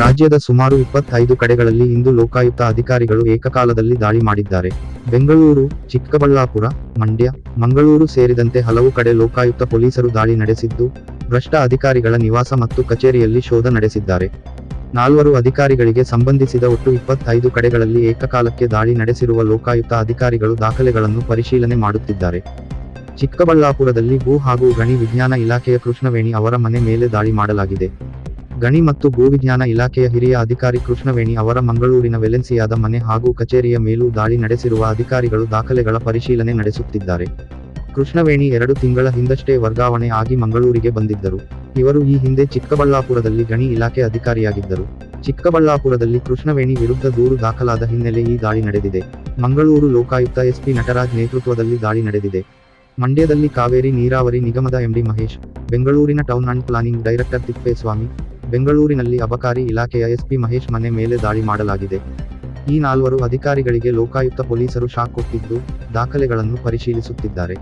ರಾಜ್ಯದ ಸುಮಾರು ಇಪ್ಪತ್ತೈದು ಕಡೆಗಳಲ್ಲಿ ಇಂದು ಲೋಕಾಯುಕ್ತ ಅಧಿಕಾರಿಗಳು ಏಕಕಾಲದಲ್ಲಿ ದಾಳಿ ಮಾಡಿದ್ದಾರೆ. ಬೆಂಗಳೂರು, ಚಿಕ್ಕಬಳ್ಳಾಪುರ, ಮಂಡ್ಯ, ಮಂಗಳೂರು ಸೇರಿದಂತೆ ಹಲವು ಕಡೆ ಲೋಕಾಯುಕ್ತ ಪೊಲೀಸರು ದಾಳಿ ನಡೆಸಿದ್ದು, ಭ್ರಷ್ಟ ಅಧಿಕಾರಿಗಳ ನಿವಾಸ ಮತ್ತು ಕಚೇರಿಯಲ್ಲಿ ಶೋಧ ನಡೆಸಿದ್ದಾರೆ. ನಾಲ್ವರು ಅಧಿಕಾರಿಗಳಿಗೆ ಸಂಬಂಧಿಸಿದ ಒಟ್ಟು ಇಪ್ಪತ್ತೈದು ಕಡೆಗಳಲ್ಲಿ ಏಕಕಾಲಕ್ಕೆ ದಾಳಿ ನಡೆಸಿರುವ ಲೋಕಾಯುಕ್ತ ಅಧಿಕಾರಿಗಳು ದಾಖಲೆಗಳನ್ನು ಪರಿಶೀಲನೆ ಮಾಡುತ್ತಿದ್ದಾರೆ. ಚಿಕ್ಕಬಳ್ಳಾಪುರದಲ್ಲಿ ಭೂ ಹಾಗೂ ಗಣಿ ವಿಜ್ಞಾನ ಇಲಾಖೆಯ ಕೃಷ್ಣವೇಣಿ ಅವರ ಮನೆ ಮೇಲೆ ದಾಳಿ ಮಾಡಲಾಗಿದೆ. ಗಣಿ ಮತ್ತು ಭೂವಿಜ್ಞಾನ ಇಲಾಖೆಯ ಹಿರಿಯ ಅಧಿಕಾರಿ ಕೃಷ್ಣವೇಣಿ ಅವರ ಮಂಗಳೂರಿನ ವೆಲೆನ್ಸಿಯಾದ ಮನೆ ಹಾಗೂ ಕಚೇರಿಯ ಮೇಲೂ ದಾಳಿ ನಡೆಸಿರುವ ಅಧಿಕಾರಿಗಳು ದಾಖಲೆಗಳ ಪರಿಶೀಲನೆ ನಡೆಸುತ್ತಿದ್ದಾರೆ. ಕೃಷ್ಣವೇಣಿ ಎರಡು ತಿಂಗಳ ಹಿಂದಷ್ಟೇ ವರ್ಗಾವಣೆ ಆಗಿ ಮಂಗಳೂರಿಗೆ ಬಂದಿದ್ದರು. ಇವರು ಈ ಹಿಂದೆ ಚಿಕ್ಕಬಳ್ಳಾಪುರದಲ್ಲಿ ಗಣಿ ಇಲಾಖೆ ಅಧಿಕಾರಿಯಾಗಿದ್ದರು. ಚಿಕ್ಕಬಳ್ಳಾಪುರದಲ್ಲಿ ಕೃಷ್ಣವೇಣಿ ವಿರುದ್ಧ ದೂರು ದಾಖಲಾದ ಹಿನ್ನೆಲೆ ಈ ದಾಳಿ ನಡೆದಿದೆ. ಮಂಗಳೂರು ಲೋಕಾಯುಕ್ತ ಎಸ್ಪಿ ನಟರಾಜ್ ನೇತೃತ್ವದಲ್ಲಿ ದಾಳಿ ನಡೆದಿದೆ. ಮಂಡ್ಯದಲ್ಲಿ ಕಾವೇರಿ ನೀರಾವರಿ ನಿಗಮದ ಎಂಡಿ ಮಹೇಶ್, ಬೆಂಗಳೂರಿನ town and planning director Thippeswamy ಬೆಂಗಳೂರಿನಲ್ಲಿ ಅಬಕಾರಿ ಇಲಾಖೆಯ ಎಸ್ಪಿ ಮಹೇಶ್ ಮನೆ ಮೇಲೆ ದಾಳಿ ಮಾಡಲಾಗಿದೆ. ಈ ನಾಲ್ವರು ಅಧಿಕಾರಿಗಳಿಗೆ ಲೋಕಾಯುಕ್ತ ಪೊಲೀಸರು ಶಾಕ್ ಕೊಟ್ಟಿದ್ದು, ದಾಖಲೆಗಳನ್ನು ಪರಿಶೀಲಿಸುತ್ತಿದ್ದಾರೆ.